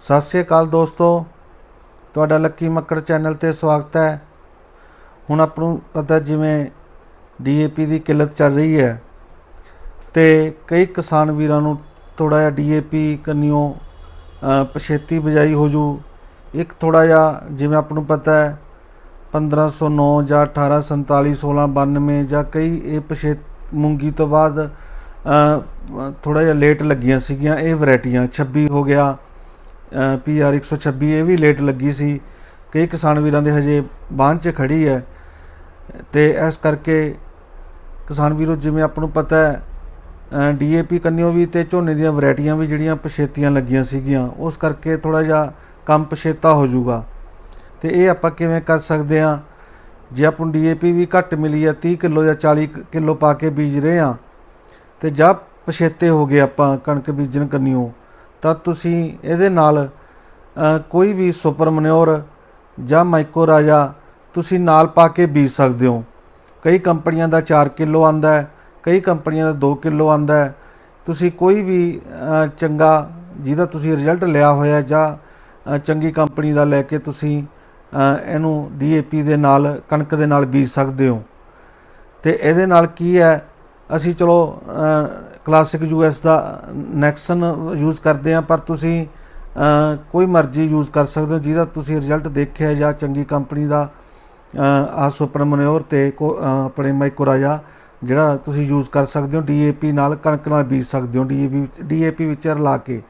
ਸਤਿ ਸ਼੍ਰੀ ਅਕਾਲ ਦੋਸਤੋ। ਤੁਹਾਡਾ ਲੱਕੀ ਮੱਕੜ ਚੈਨਲ ਤੇ ਸਵਾਗਤ ਹੈ। ਹੁਣ ਆਪ ਨੂੰ ਪਤਾ ਜਿਵੇਂ ਡੀਏਪੀ ਦੀ ਕਿੱਲਤ ਚੱਲ ਰਹੀ ਹੈ ਤੇ ਕਈ ਕਿਸਾਨ ਵੀਰਾਂ ਨੂੰ ਥੋੜਾ ਜਿਹਾ ਡੀਏਪੀ ਕੰਨਿਓ ਅ, ਪਛੇਤੀ ਬਜਾਈ ਹੋ ਜੂ। ਇੱਕ ਥੋੜਾ ਜਿਹਾ ਜਿਵੇਂ ਆਪ ਨੂੰ ਪਤਾ ਹੈ 1509 ਜਾਂ 1847 1692 ਜਾਂ ਕਈ ਇਹ ਪਛੇ ਮੂੰਗੀ ਤੋਂ ਬਾਅਦ ਥੋੜਾ ਜਿਹਾ ਲੇਟ ਲੱਗੀਆਂ ਸੀਗੀਆਂ ਇਹ ਵੈਰਾਈਟੀਆਂ। 26 ਹੋ ਗਿਆ ਪੀਆਰ 126 ਇਹ ਵੀ ਲੇਟ ਲੱਗੀ ਸੀ। ਕਈ ਕਿਸਾਨ ਵੀਰਾਂ ਦੇ ਹਜੇ ਬਾਂਹ 'ਚ ਖੜੀ ਹੈ ਤੇ ਇਸ ਕਰਕੇ ਕਿਸਾਨ ਵੀਰੋ, ਜਿਵੇਂ ਆਪ ਨੂੰ ਪਤਾ ਹੈ ਡੀਏਪੀ ਕੰਨਿਓ ਵੀ ਤੇ ਝੋਨੇ ਦੀਆਂ ਵੈਰਾਈਟੀਆਂ ਵੀ ਜਿਹੜੀਆਂ ਪਛੇਤੀਆਂ ਲੱਗੀਆਂ ਸੀਗੀਆਂ, ਉਸ ਕਰਕੇ ਥੋੜਾ ਜਿਹਾ ਕੰਮ ਪਛੇਤਾ ਹੋ ਜਾਊਗਾ। ਤੇ ਇਹ ਆਪਾਂ ਕਿਵੇਂ ਕਰ ਸਕਦੇ ਆ? ਜੇ ਆਪਾਂ ਨੂੰ ਡੀਏਪੀ ਵੀ ਘੱਟ ਮਿਲੀ ਆ 30 ਕਿਲੋ ਜਾਂ 40 ਕਿਲੋ ਪਾ ਕੇ ਬੀਜ ਰਹੇ ਆ, ਤੇ ਜਾਂ ਪਛੇਤੇ ਹੋ ਗਏ ਆਪਾਂ ਕਣਕ ਬੀਜਣ ਕੰਨਿਓ ਤਾਂ ਤੁਸੀਂ ਇਹਦੇ ਨਾਲ ਕੋਈ ਵੀ ਸੁਪਰ ਮਨਿਓਰ ਜਾਂ ਮਾਈਕੋ ਰਾਜਾ ਤੁਸੀਂ ਨਾਲ ਪਾ ਕੇ ਬੀਜ ਸਕਦੇ ਹੋ। ਕਈ ਕੰਪਨੀਆਂ ਦਾ 4 ਕਿਲੋ ਆਂਦਾ ਹੈ ਕਈ ਕੰਪਨੀਆਂ ਦਾ 2 ਕਿਲੋ ਆਂਦਾ ਹੈ। ਤੁਸੀਂ ਕੋਈ ਵੀ ਚੰਗਾ ਜਿਹਦਾ ਤੁਸੀਂ ਰਿਜ਼ਲਟ ਲਿਆ ਹੋਇਆ ਜਾਂ ਚੰਗੀ ਕੰਪਨੀ ਦਾ ਲੈ ਕੇ ਤੁਸੀਂ ਅ, ਇਹਨੂੰ ਡੀਏਪੀ ਦੇ ਨਾਲ ਕਣਕ ਦੇ ਨਾਲ ਬੀਜ ਸਕਦੇ ਹੋ। ਤੇ ਇਹਦੇ ਨਾਲ ਕੀ ਹੈ ਅਸੀਂ ਚਲੋ ਕਲਾਸਿਕ ਯੂਐਸ ਦਾ ਨੈਕਸਨ ਯੂਜ਼ ਕਰਦੇ ਆ ਪਰ ਤੁਸੀਂ ਕੋਈ ਮਰਜ਼ੀ ਯੂਜ਼ ਕਰ ਸਕਦੇ ਹੋ, ਜਿਹਦਾ ਤੁਸੀਂ ਰਿਜ਼ਲਟ ਦੇਖਿਆ ਜਾਂ ਚੰਗੀ ਕੰਪਨੀ ਦਾ ਆ ਸੁਪਰ ਮਨਿਓਰ ਤੇ ਕੋ- ਆਪਣੇ ਮਾਈਕੋਰਾਜਾ ਜਿਹੜਾ ਤੁਸੀਂ ਯੂਜ਼ ਕਰ ਸਕਦੇ ਹੋ ਡੀਏਪੀ ਨਾਲ ਕਣਕ ਨਾਲ ਬੀਜ ਸਕਦੇ ਹੋ ਡੀਏਪੀ ਡੀਏਪੀ ਵਿੱਚ ਰਲਾ ਕੇ।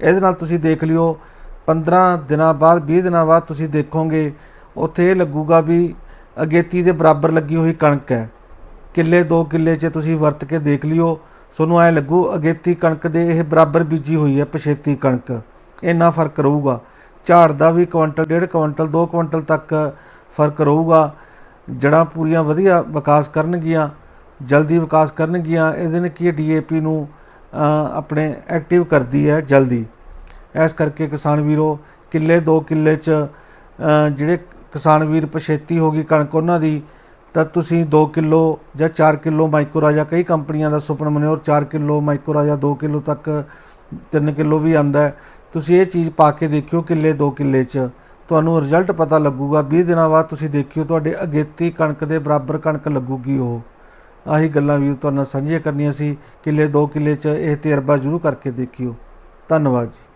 ਇਹਦੇ ਨਾਲ ਤੁਸੀਂ ਦੇਖ ਲਿਓ 15 ਦਿਨਾਂ ਬਾਅਦ 20 ਦਿਨਾਂ ਬਾਅਦ ਤੁਸੀਂ ਦੇਖੋਗੇ, ਉੱਥੇ ਇਹ ਲੱਗੂਗਾ ਵੀ ਅਗੇਤੀ ਦੇ ਬਰਾਬਰ ਲੱਗੀ ਹੋਈ ਕਣਕ ਹੈ। ਕਿੱਲੇ 2 ਕਿੱਲੇ 'ਚ ਤੁਸੀਂ ਵਰਤ ਕੇ ਦੇਖ ਲਿਓ ਤੁਹਾਨੂੰ ਐ ਲੱਗੂ, ਅਗੇਤੀ ਕਣਕ ਦੇ ਇਹ ਬਰਾਬਰ ਬੀਜੀ ਹੋਈ ਹੈ, ਪਛੇਤੀ ਕਣਕ। ਇੰਨਾ ਫ਼ਰਕ ਰਹੂਗਾ। ਝਾੜ ਦਾ ਵੀ ਕੁਇੰਟਲ ਡੇਢ ਕੁਇੰਟਲ 2 ਕੁਇੰਟਲ ਤੱਕ ਫ਼ਰਕ ਰਹੂਗਾ। ਜੜਾਂ ਪੂਰੀਆਂ ਵਧੀਆ ਵਿਕਾਸ ਕਰਨਗੀਆਂ, ਜਲਦੀ ਵਿਕਾਸ ਕਰਨਗੀਆਂ। ਇਹਦੇ ਨੇ ਕੀ ਡੀਏਪੀ ਨੂੰ ਆਪਣੇ ਐਕਟਿਵ ਕਰਦੀ ਹੈ ਜਲਦੀ। ਇਸ ਕਰਕੇ ਕਿਸਾਨ ਵੀਰੋ, ਕਿੱਲੇ 2 ਕਿੱਲੇ 'ਚ ਜਿਹੜੇ ਕਿਸਾਨ ਵੀਰ ਪਛੇਤੀ ਹੋ ਗਈ ਕਣਕ ਉਹਨਾਂ ਦੀ ਤਾਂ ਤੁਸੀਂ 2 ਕਿਲੋ ਜਾਂ 4 ਕਿਲੋ ਮਾਈਕੋਰਾਜਾ ਕਈ ਕੰਪਨੀਆਂ ਦਾ super manure 4 kilo mycorrhiza 2 kilo ਤੱਕ 3 ਕਿਲੋ ਵੀ ਆਂਦਾ ਤੁਸੀਂ ਇਹ ਚੀਜ਼ ਪਾ ਕੇ ਦੇਖਿਓ ਕਿੱਲੇ 2 ਕਿੱਲੇ 'ਚ। ਤੁਹਾਨੂੰ ਰਿਜ਼ਲਟ ਪਤਾ ਲੱਗੂਗਾ 20 ਦਿਨਾਂ ਬਾਅਦ ਤੁਸੀਂ ਦੇਖਿਓ ਤੁਹਾਡੇ ਅਗੇਤੀ ਕਣਕ ਦੇ ਬਰਾਬਰ ਕਣਕ ਲੱਗੂਗੀ ਉਹ। ਆਹੀ ਗੱਲਾਂ ਵੀ ਤੁਹਾਡੇ ਨਾਲ ਸਾਂਝੀਆਂ ਕਰਨੀਆਂ ਸੀ, ਕਿੱਲੇ 2 ਕਿੱਲੇ 'ਚ ਇਹ ਤਜਰਬਾ ਜ਼ਰੂਰ ਕਰਕੇ ਦੇਖਿਓ। ਧੰਨਵਾਦ ਜੀ।